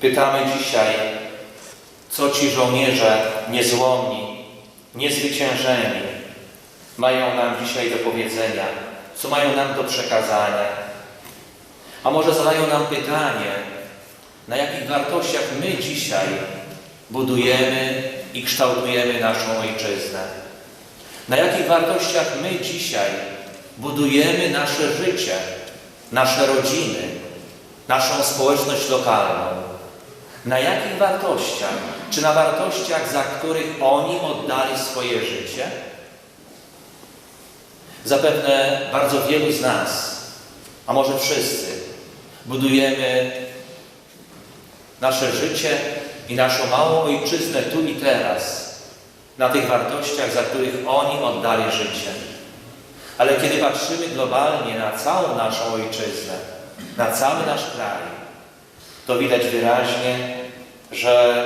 Pytamy dzisiaj, co ci żołnierze niezłomni, niezwyciężeni mają nam dzisiaj do powiedzenia, co mają nam do przekazania. A może zadają nam pytanie, na jakich wartościach my dzisiaj budujemy i kształtujemy naszą ojczyznę. Na jakich wartościach my dzisiaj budujemy nasze życie, nasze rodziny, naszą społeczność lokalną. Na jakich wartościach? Czy na wartościach, za których oni oddali swoje życie? Zapewne bardzo wielu z nas, a może wszyscy, budujemy nasze życie i naszą małą ojczyznę tu i teraz na tych wartościach, za których oni oddali życie. Ale kiedy patrzymy globalnie na całą naszą ojczyznę, na cały nasz kraj, to widać wyraźnie, że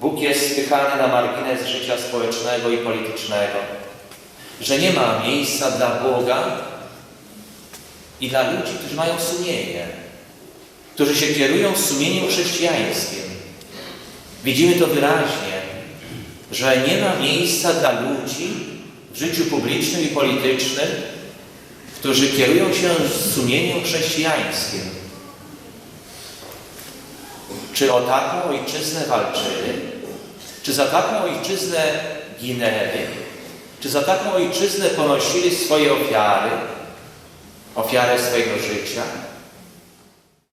Bóg jest spychany na margines życia społecznego i politycznego, że nie ma miejsca dla Boga i dla ludzi, którzy mają sumienie, którzy się kierują sumieniem chrześcijańskim. Widzimy to wyraźnie, że nie ma miejsca dla ludzi w życiu publicznym i politycznym, którzy kierują się sumieniem chrześcijańskim. Czy o taką ojczyznę walczyli? Czy za taką ojczyznę ginęli? Czy za taką ojczyznę ponosili swoje ofiary? Ofiarę swojego życia?